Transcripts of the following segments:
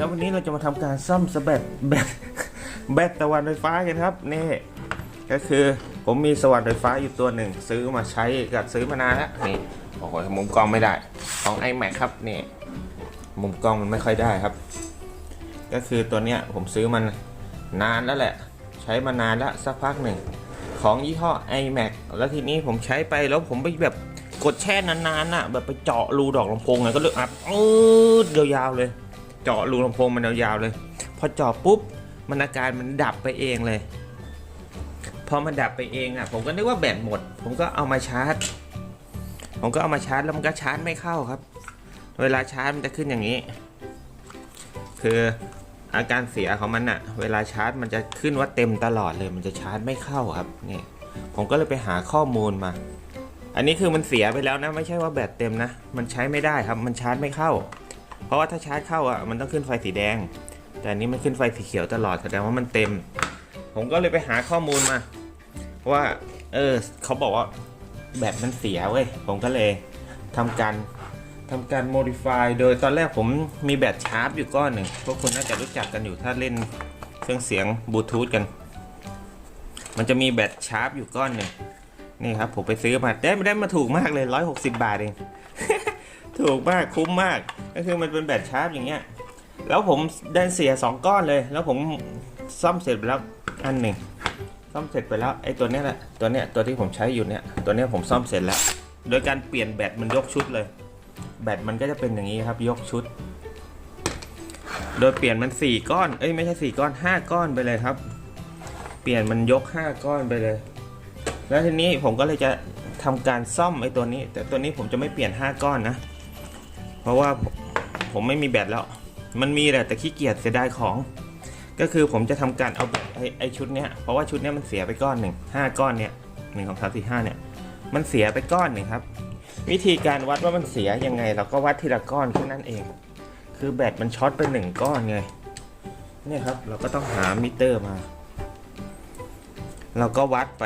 แล้ววันนี้เราจะมาทำการซ่อมสแบตแบตแบตตะวันไฟฟ้ากันครับนี่ก็คือผมมีสว่านไฟฟ้าอยู่ตัวหนึ่ง ซื้อมาใช้กับซื้อมานานแล้วนี่โอ้โหมุมกล้องไม่ได้ของ iMac ครับนี่มุมกล้องมันไม่ค่อยได้ครับ ก็คือตัวเนี้ยผมซื้อมันนานแล้วแหละ ใช้มานานแล้วสักพักหนึ่งของยี่ห้อ iMac แล้วทีนี้ผมใช้ไปแล้วผมไปแบบกดแช่นานๆน่ะแบบไปเจาะรูดอกลำโพงไงก็เลยอัดอืดยาวๆเลย เจาะรูลำโพงมันยาวๆเลย พอเจาะปุ๊บมันอาการมันดับไปเองเลย พอมันดับไปเองอะ ผมก็นึกว่าแบตหมด ผมก็เอามาชาร์จ ผมก็เอามาชาร์จแล้วมันก็ชาร์จไม่เข้าครับ เวลาชาร์จมันจะขึ้นอย่างนี้ คืออาการเสียของมันอะ เวลาชาร์จมันจะขึ้นว่าเต็มตลอดเลย มันจะชาร์จไม่เข้าครับนี่ผมก็เลยไปหาข้อมูลมา อันนี้คือมันเสียไปแล้วนะ ไม่ใช่ว่าแบตเต็มนะ มันใช้ไม่ได้ครับ มันชาร์จไม่เข้า เพราะว่าถ้าชาร์จเข้าอะมันต้องขึ้นไฟสีแดง แต่อันนี้มันขึ้นไฟสีเขียวตลอดแสดงว่ามันเต็ม ผมก็เลยไปหาข้อมูลมา ว่า เออเขาบอกว่าแบตมันเสียเว้ยผมก็เลยทำการทำการ modify โดยตอนแรกผมมีแบตชาร์จอยู่ก้อนหนึ่งพวกคุณน่าจะรู้จักกันอยู่ถ้าเล่นเครื่องเสียงบลูทูธกัน มันจะมีแบตชาร์จอยู่ก้อนหนึ่งนี่ครับผมไปซื้อมาได้ได้มาถูกมากเลย 160 บาทเอง ถูกมากคุ้มมาก ก็คือมันเป็นแบตชาร์จอย่างเงี้ย แล้วผมได้เสีย 2 ก้อนเลย แล้วผมซ่อมเสร็จไปแล้วอันหนึ่งซ่อมเสร็จไปแล้วไอ้ตัวเนี้ยแหละตัวเนี้ยตัวที่ผมใช้อยู่เนี่ยตัวเนี้ยผมซ่อมเสร็จแล้ว โดยการเปลี่ยนแบตมันยกชุดเลย แบตมันก็จะเป็นอย่างนี้ครับยกชุด โดยเปลี่ยนมัน 4 ก้อนเอ้ยไม่ใช่ 4 ก้อน 5 ก้อนไปเลยครับ เปลี่ยนมันยก 5 ก้อนไปเลย แล้วทีนี้ผมก็เลยจะทำการซ่อมไอ้ตัวนี้ แต่ตัวนี้ผมจะไม่เปลี่ยน 5 ก้อนนะ เพราะว่าผมไม่มีแบตแล้ว มันมีแหละแต่ขี้เกียจเสียดายของ ก็คือผมจะทำการเอาไอไอชุดเนี้ยเพราะว่าชุดเนี้ยมันเสียไปก้อนหนึ่งห้าก้อนเนี้ยหนึ่งสองสามสี่ห้าเนี่ยมันเสียไปก้อนหนึ่งครับ วิธีการวัดว่ามันเสียยังไง เราก็วัดทีละก้อนแค่นั้นเอง คือแบตมันช็อตไปหนึ่งก้อนไงเนี่ยครับเราก็ต้องหามิเตอร์มา เราก็วัดไป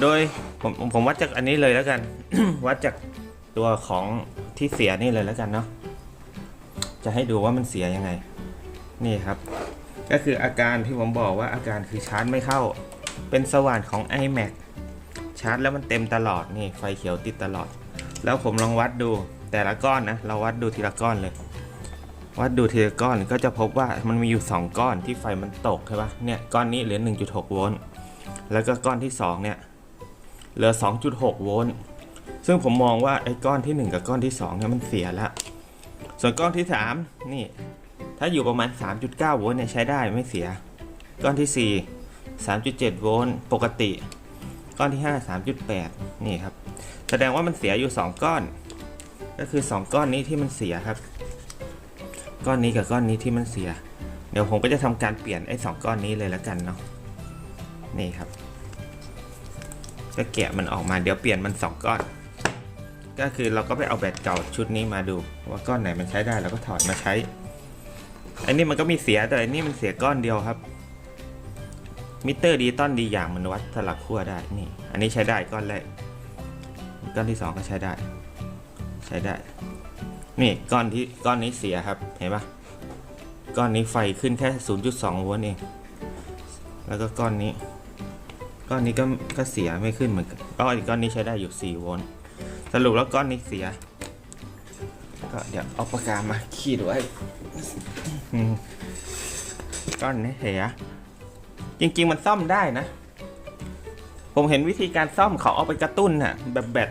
โดยผมผมวัดจากอันนี้เลยแล้วกัน วัดจากตัวของ ที่เสียนี่เลยแล้วกันเนาะจะให้ดูว่ามันเสียยังไง นี่ครับ ก็คืออาการที่ผมบอกว่าอาการคือชาร์จไม่เข้า เป็นสว่านของ iMac ชาร์จแล้วมันเต็มตลอดนี่ไฟเขียวติดตลอด แล้วผมลองวัดดูแต่ละก้อนนะเราวัดดูทีละก้อนเลย วัดดูทีละก้อนก็จะพบว่ามันมีอยู่ 2 ก้อนที่ไฟมันตกใช่ปะเนี่ยก้อนนี้เหลือ 1.6 โวลต์แล้วก็ก้อนที่ 2 เนี่ยเหลือ 2.6 โวลต์ ซึ่งผมมองว่าไอ้ก้อนที่ 1 กับก้อนที่2เนี่ยมันเสียแล้ว ส่วนก้อนที่ 3 นี่ ถ้าอยู่ประมาณ 3.9 โวลต์เนี่ยใช้ได้ไม่เสีย ก้อนที่ 4 3.7 โวลต์ปกติ ก้อนที่ 5 3.8 นี่ครับ แสดงว่ามันเสียอยู่ 2 ก้อน ก็คือ 2 ก้อนนี้ที่มันเสียครับ ก้อนนี้กับก้อนนี้ที่มันเสีย เดี๋ยวผมก็จะทำการเปลี่ยนไอ้สองก้อนนี้เลยแล้วกันเนาะ นี่ครับ ก็แกะมันออกมาเดี๋ยวเปลี่ยนมัน 2 ก้อน ก็คือเราก็ไปเอาแบตเก่าชุดนี้มาดู ว่าก้อนไหนมันใช้ได้เราก็ถอดมาใช้ อันนี้มันก็มีเสียแต่อันนี้มันเสียก้อนเดียวครับ มิเตอร์ดีต้อนดีอย่างมันวัดสลักขั้วได้นี่ อันนี้ใช้ได้ก้อนแรกก้อนที่สองก็ใช้ได้ ใช้ได้ นี่ก้อนที่ก้อนนี้เสียครับเห็นปะก้อนนี้ไฟขึ้นแค่ 0.2โวลต์เอง แล้วก็ก้อนนี้ ก้อนนี้ก็ก็เสียไม่ขึ้นเหมือนกันก้อนก้อนนี้ใช้ได้อยู่ 4 โวลต์ สรุปแล้วก้อนนี้เสีย ก็เดี๋ยวเอาปากกามาขีดไว้อืมก้อนนี้เสีย จริง ๆ มันซ่อมได้นะ ผมเห็นวิธีการซ่อมเขาเอาไปกระตุ้นน่ะ แบบแบต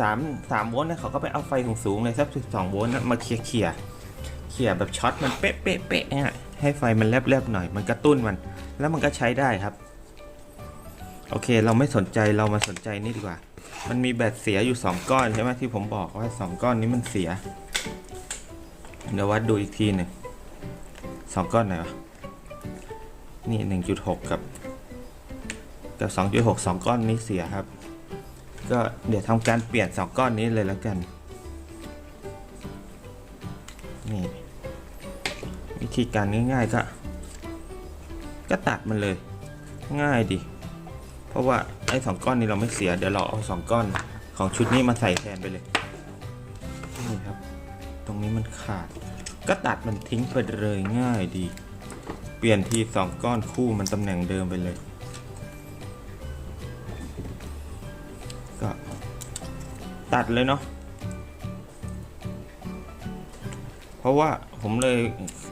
สามสามโวลต์นะเขาก็ไปเอาไฟสูงๆเลยสักสิบสองโวลต์นะมาเคลียร์เคลียร์เคลียร์แบบช็อตมันเป๊ะเป๊ะเป๊ะเนี่ยให้ไฟมันแลบๆหน่อย มันกระตุ้นมัน แล้วมันก็ใช้ได้ครับ โอเค เราไม่สนใจเรามาสนใจนี่ดีกว่า มันมีแบตเสียอยู่ 2 ก้อนใช่ไหมที่ผมบอกว่า 2 ก้อนนี้มันเสีย เดี๋ยววัดดูอีกทีหนึ่งสองก้อนไหนวะ นี่ 1.6 กับ กับ 2.6 2 ก้อนนี้เสียครับ ก็เดี๋ยวทำการเปลี่ยน 2 ก้อนนี้เลยแล้วกัน นี่ วิธีการง่ายๆก็ ก็ตัดมันเลย ง่ายดิ เพราะว่าไอ้สองก้อนนี้เราไม่เสีย เดี๋ยวเราเอาสองก้อนของชุดนี้มาใส่แทนไปเลย นี่ครับ ตรงนี้มันขาด ก็ตัดมันทิ้งไปเลยง่ายดี เปลี่ยนทีสองก้อนคู่มันตำแหน่งเดิมไปเลย ก็ตัดเลยเนาะ เพราะว่าผมเลย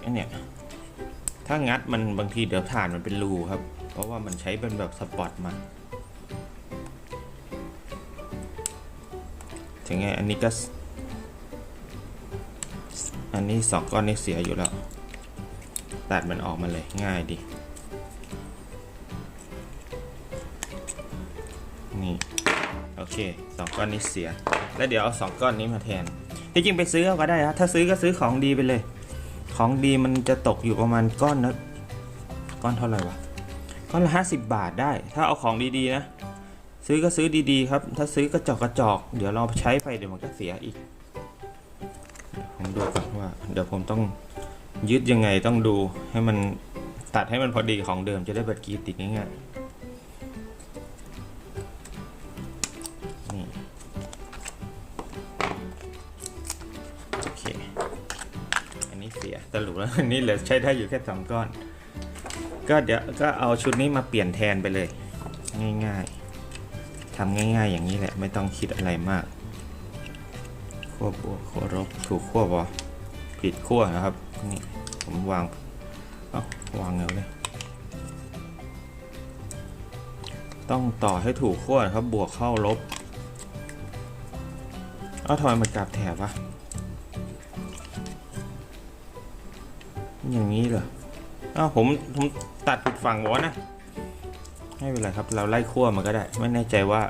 อันเนี่ย ถ้างัดมันบางทีเดี๋ยวฐานมันเป็นรูครับ เพราะว่ามันใช้เป็นแบบสปอตมาถึงไงอันนี้ก็ อันนี้สองก้อนนี้เสียอยู่แล้ว ตัดมันออกมาเลยง่ายดีนี่โอเคสองก้อนนี้เสีย แล้วเดี๋ยวเอาสองก้อนนี้มาแทน ที่จริงไปซื้อก็ได้นะถ้าซื้อก็ซื้อของดีไปเลย ของดีมันจะตกอยู่ประมาณก้อนนะก้อนเท่าไหร่วะก้อนละห้าสิบบาทได้ ถ้าเอาของดีๆนะ ซื้อก็ซื้อดีๆครับ ถ้าซื้อกระจอกกระจอก เดี๋ยวเราใช้ไปเดี๋ยวมันก็เสียอีกผมดูก่อนว่า เดี๋ยวผมต้องยึดยังไงต้องดูให้มันตัดให้มันพอดีของเดิมจะได้เปิดกรีดติดง่ายๆ แล้วนนี้เหลือใช้ได้อยู่แค่สองก้อน ก็เดี๋ยวก็เอาชุดนี้มาเปลี่ยนแทนไปเลย ง่ายๆทำง่ายๆอย่างนี้แหละไม่ต้องคิดอะไรมากขั้วบวกขั้วลบถูกขั้วบอผิดขั้วนะครับนี่ผมวางเอาวางเงาเลยต้องต่อให้ถูกขั้วครับบวกเข้าลบเอาทำไมมันกลับแถบวะ อย่างนี้เหรออ้าวผมผมตัดผิดฝั่งบอกว่านะไม่เป็นไรครับ เราไล่ขั้วมันก็ได้ ไม่แน่ใจว่า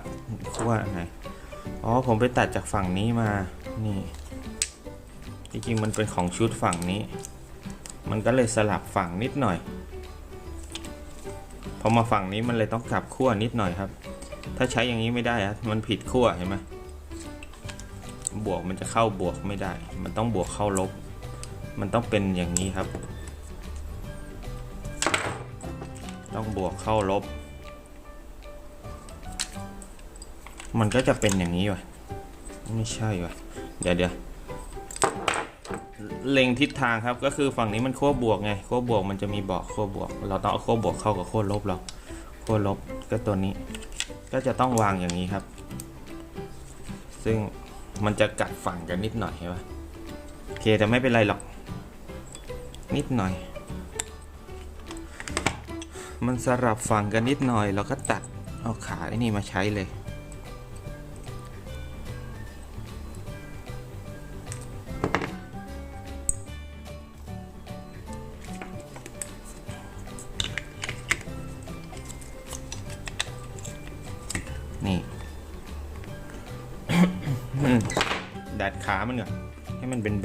ขั้วไหนอ๋อผมไปตัดจากฝั่งนี้มานี่จริงๆมันเป็นของชุดฝั่งนี้ มันก็เลยสลับฝั่งนิดหน่อยพอมาฝั่งนี้มันเลยต้องกลับขั้วนิดหน่อยครับ ถ้าใช้อย่างนี้ไม่ได้อะมันผิดขั้วเห็นไหมบวกมันจะเข้าบวกไม่ได้ มันต้องบวกเข้าลบ มันต้องเป็นอย่างนี้ครับ ต้องบวกเข้าลบ มันก็จะเป็นอย่างนี้วะไม่ใช่วะเดี๋ยวเดี๋ยวเล็งทิศทางครับก็คือฝั่งนี้มันขั้วบวกไงขั้วบวกมันจะมีบอกขั้วบวก เราต้องเอาขั้วบวกเข้ากับขั้วลบเราขั้วลบก็ตัวนี้ ก็จะต้องวางอย่างนี้ครับ ซึ่งมันจะกัดฝั่งกันนิดหน่อยเห็นปะ โอเคแต่ไม่เป็นไรหรอก นิดหน่อย มันสลับฝั่งกันนิดหน่อยเราก็ตัดเอาขาไอ้นี่มาใช้เลย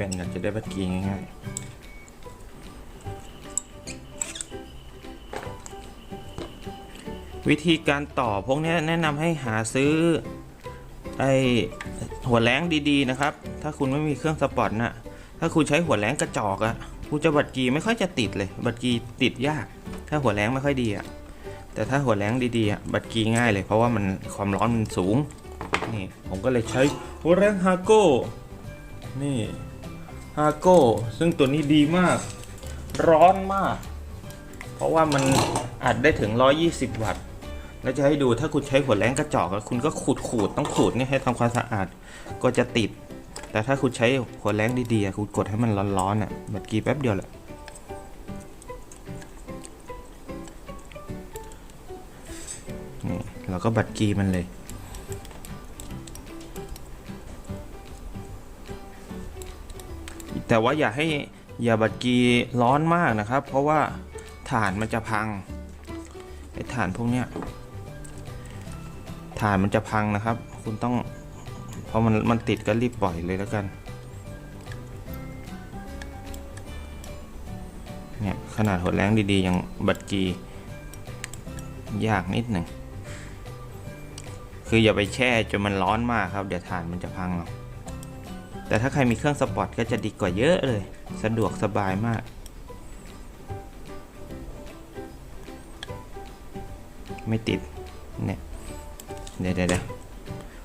บนๆก่อนจะได้บัดกีง่ายๆ วิธีการต่อพวกนี้แนะนำให้หาซื้อไอหัวแรงดีๆนะครับ ถ้าคุณไม่มีเครื่องสปอร์ตนะถ้าคุณใช้หัวแรงกระจอกอะคุณจะบัดกีไม่ค่อยจะติดเลย บัดกีติดยาก ถ้าหัวแรงไม่ค่อยดีอะแต่ถ้าหัวแรงดีๆอะบัดกีง่ายเลย เพราะว่ามันความร้อนมันสูง นี่ผมก็เลยใช้หัวแรงฮาโก้นี่ ฮาโก้ซึ่งตัวนี้ดีมาก ร้อนมาก เพราะว่ามันอัดได้ถึง 120 วัตต์ แล้วจะให้ดูถ้าคุณใช้หัวแรงกระจอกคุณก็ขูดขูดๆต้องขูดนี่ให้ทำความสะอาดก็จะติด แต่ถ้าคุณใช้หัวแรงดีๆคุณกดให้มันร้อนๆอะบัดกีแป๊บเดียวแหละนี่เราก็บัดกีมันเลย แต่ว่าอย่าให้อย่าบัดกีร้อนมากนะครับ เพราะว่าฐานมันจะพังไอ้ฐานพวกเนี้ยฐานมันจะพังนะครับ คุณต้องพอมันมันติดก็รีบปล่อยเลยแล้วกันเนี่ยขนาดหัวแรงดีๆ อย่างบัดกียากนิดหนึ่งคืออย่าไปแช่จนมันร้อนมากครับ เดี๋ยวฐานมันจะพังหรอก แต่ถ้าใครมีเครื่องสปอร์ตก็จะดีกว่าเยอะเลย สะดวกสบายมาก ไม่ติด เนี่ยเดี๋ยวเดี๋ยวเดี๋ยว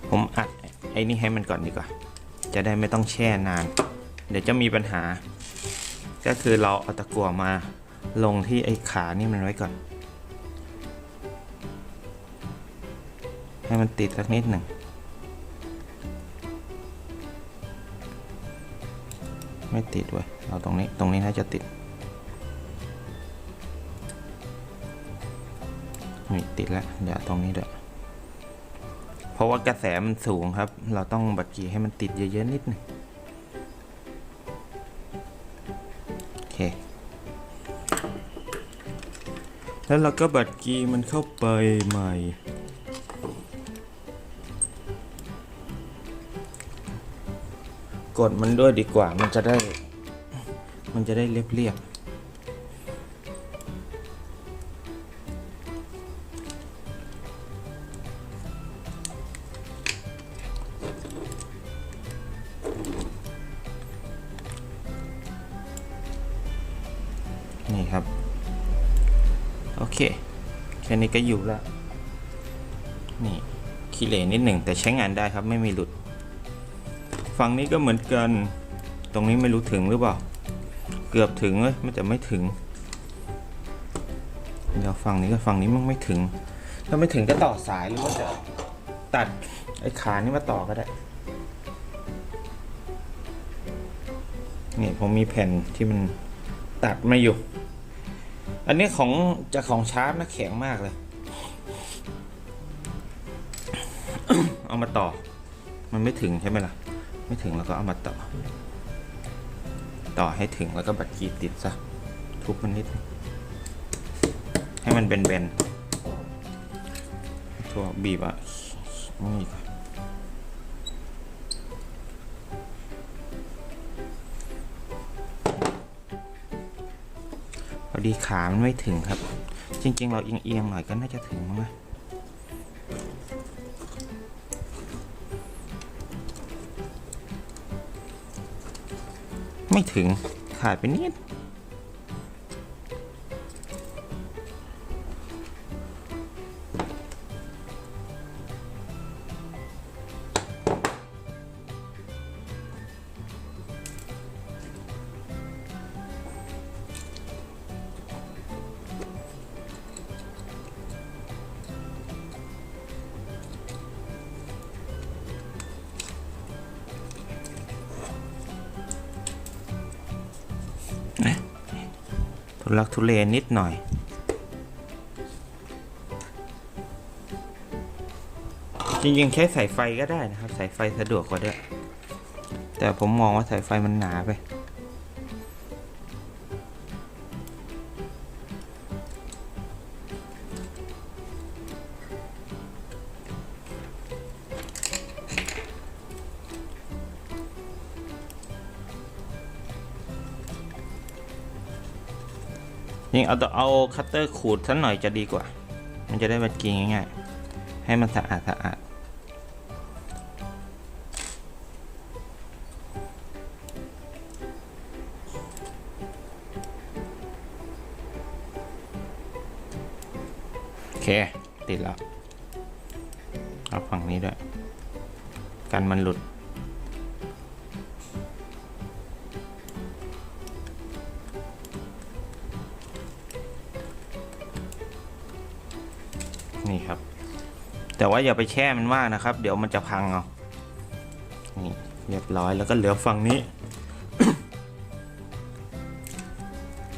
ผมอัดไอ้นี่ให้มันก่อนดีกว่า จะได้ไม่ต้องแช่นาน เดี๋ยวจะมีปัญหา ก็คือเราเอาตะกั่วมาลงที่ไอ้ขานี่มันไว้ก่อน ให้มันติดสักนิดหนึ่ง ไม่ติดเว้ยเอาตรงนี้ตรงนี้น่าจะติดนี่ติดแล้วเดี๋ยวตรงนี้ด้วยเพราะว่ากระแสมันสูงครับ เราต้องบัดกี้ให้มันติดเยอะๆนิดหนึงโอเค แล้วเราก็บัดกีมันเข้าไปใหม่ กดมันด้วยดีกว่า มันจะได้ มันจะได้เรียบๆนี่ครับ โอเค แค่นี้ก็อยู่แล้ว นี่ขี้เหร่นิดหนึ่งแต่ใช้งานได้ครับไม่มีหลุด ฝั่งนี้ก็เหมือนกัน ตรงนี้ไม่รู้ถึงหรือเปล่า เกือบถึงเลยไม่แต่ไม่ถึง เดี๋ยวฝั่งนี้กับฝั่งนี้มันไม่ถึง ถ้าไม่ถึงก็ต่อสายหรือว่าจะตัดไอ้ขานี่มาต่อก็ได้ นี่ผมมีแผ่นที่มันตัดมาอยู่ อันนี้ของจะของชาร์ปนะแข็งมากเลย เอามาต่อ มันไม่ถึงใช่ไหมล่ะ ไม่ถึงแล้วก็เอามาต่อ ต่อให้ถึงแล้วก็บัดกีติดซะ ทุบมันนิด ให้มันเบนๆทั่วบีบอะนี่พอดีขามันไม่ถึงครับ จริง ๆ เราเอียงๆหน่อยก็น่าจะถึงมั้งนะ ไม่ถึงขาดไปนิด ทุลักทุเลนิดหน่อย จริงๆ ใช้สายไฟก็ได้นะครับ สายไฟสะดวกกว่าด้วย แต่ผมมองว่าสายไฟมันหนาไป ยิงเอาตัวเอาคัตเตอร์ขูดสักหน่อยจะดีกว่า มันจะได้บัดกินง่ายๆ ให้มันสะอาดสะอาดโอเค ติดแล้วเอาฝั่งนี้ด้วย กันมันหลุด นี่ครับ แต่ว่าอย่าไปแช่มันมากนะครับ เดี๋ยวมันจะพังเอานี่เรียบร้อยแล้วก็เหลือฝั่งนี้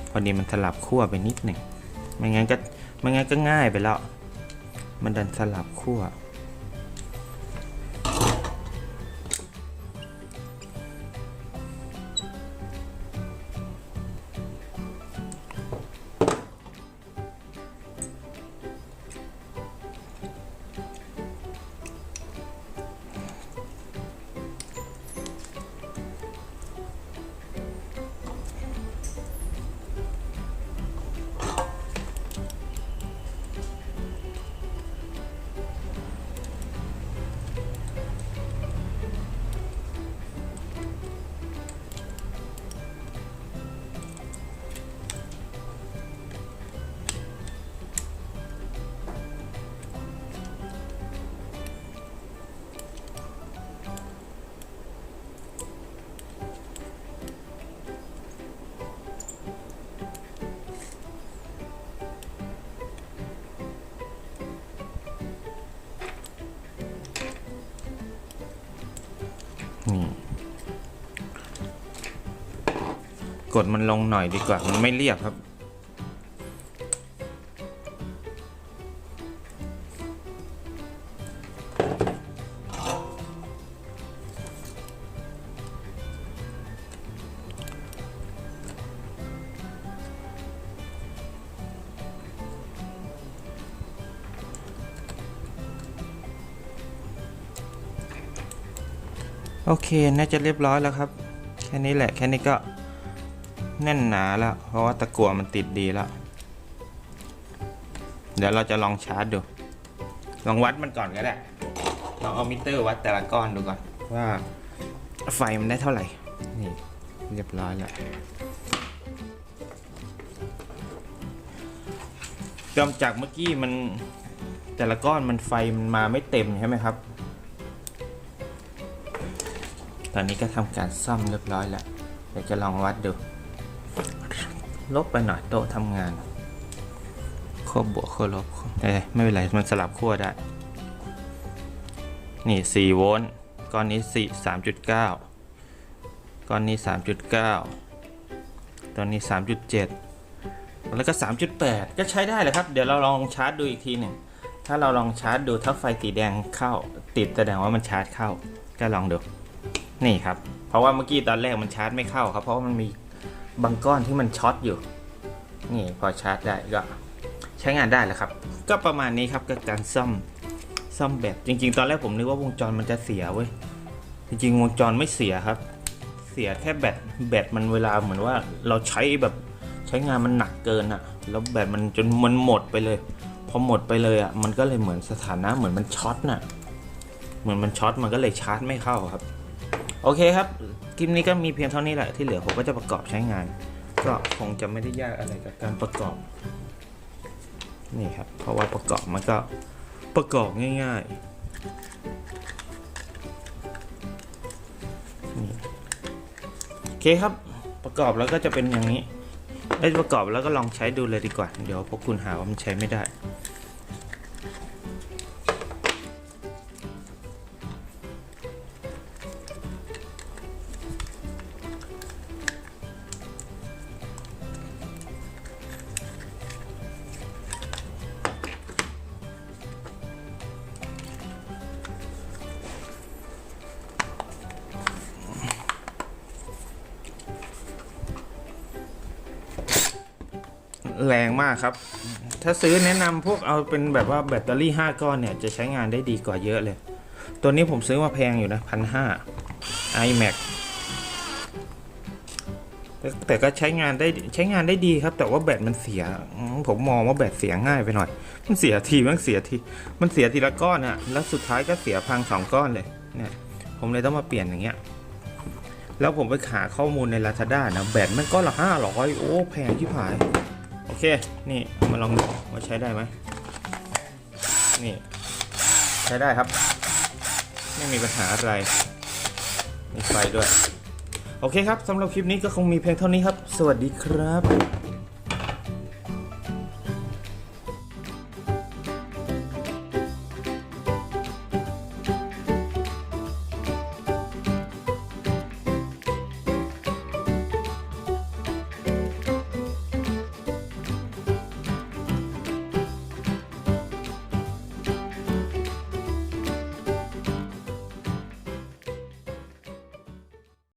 พอดีมันสลับขั้วไปนิดหนึ่งไม่งั้นก็ไม่งั้นก็ง่ายไปแล้ว มันดันสลับขั้ว ดมันลงหน่อยดีกว่า มันไม่เรียบครับ โอเค น่าจะเรียบร้อยแล้วครับ แค่นี้แหละ แค่นี้ก็ แน่นหนาแล้ว เพราะว่าตะกั่วมันติดดีแล้ว เดี๋ยวเราจะลองชาร์จดู ลองวัดมันก่อนก็ได้ลองเอามิเตอร์วัดแต่ละก้อนดูก่อน ว่าไฟมันได้เท่าไหร่ นี่เรียบร้อยแล้วกำจากเมื่อกี้มันแต่ละก้อนมันไฟมันมาไม่เต็มใช่ไหมครับ ตอนนี้ก็ทำการซ่อมเรียบร้อยแล้ว เดี๋ยวจะลองวัดดู ลบไปหน่อยโต๊ะทำงานขั้วบวกขั้วลบเอ้ยไม่เป็นไร มันสลับขั้วได้ นี่ 4 โวลต์ก้อนนี้4 3.9 ก้อนนี้ 3.9 ตัวนี้ 3.7 แล้วก็ 3.8 ก็ใช้ได้เลยครับ เดี๋ยวเราลองชาร์จดูอีกทีหนึ่งถ้าเราลองชาร์จดูถ้าไฟสีแดงเข้า ติดแสดงว่ามันชาร์จเข้า ก็ลองดู นี่ครับ เพราะว่าเมื่อกี้ตอนแรกมันชาร์จไม่เข้าครับ เพราะว่ามันมี บางก้อนที่มันช็อตอยู่ นี่พอชาร์จได้ก็ใช้งานได้แล้วครับ ก็ประมาณนี้ครับกับการซ่อมซ่อมแบตจริง ๆ ตอนแรกผมนึกว่าวงจรมันจะเสียเว้ยจริงๆวงจรไม่เสียครับ เสียแค่แบตแบตมันเวลาเหมือนว่าเราใช้แบบใช้งานมันหนักเกินอะแล้วแบตมันจนมันหมดไปเลย พอหมดไปเลยอะมันก็เลยเหมือนสถานะเหมือนมันช็อตน่ะเหมือนมันช็อตมันก็เลยชาร์จไม่เข้าครับ โอเคครับ คลิปนี้ก็มีเพียงเท่านี้แหละที่เหลือผมก็จะประกอบใช้งาน ก็คงจะไม่ได้ยากอะไรกับการประกอบ นี่ครับ เพราะว่าประกอบมันก็ประกอบง่ายๆนี่โอเคครับประกอบแล้วก็จะเป็นอย่างนี้ไอ้ประกอบแล้วก็ลองใช้ดูเลยดีกว่า เดี๋ยวพวกคุณหาว่ามันใช้ไม่ได้ แรงมากครับ ถ้าซื้อแนะนำพวกเอาเป็นแบบว่าแบตเตอรี่ 5 ก้อนเนี่ย จะใช้งานได้ดีกว่าเยอะเลย ตัวนี้ผมซื้อมาแพงอยู่นะพันห้า iMac แต่ก็ใช้งานได้ใช้งานได้ดีครับ แต่ว่าแบตมันเสีย ผมมองว่าแบตเสียง่ายไปหน่อย มันเสียทีมันเสียที มันเสียทีละก้อนอะแล้วสุดท้ายก็เสียพังสองก้อนเลยเนี่ยผมเลยต้องมาเปลี่ยนอย่างเงี้ยแล้วผมไปหาข้อมูลใน Lazada นะแบตมันก้อนละห้าร้อยโอ้ แพงที่ผาย เค นี่เอามาลองดูว่าใช้ได้ไหมนี่ ใช้ได้ครับ ไม่มีปัญหาอะไร มีไฟด้วย โอเคครับสำหรับคลิปนี้ก็คงมีเพียงเท่านี้ครับ สวัสดีครับ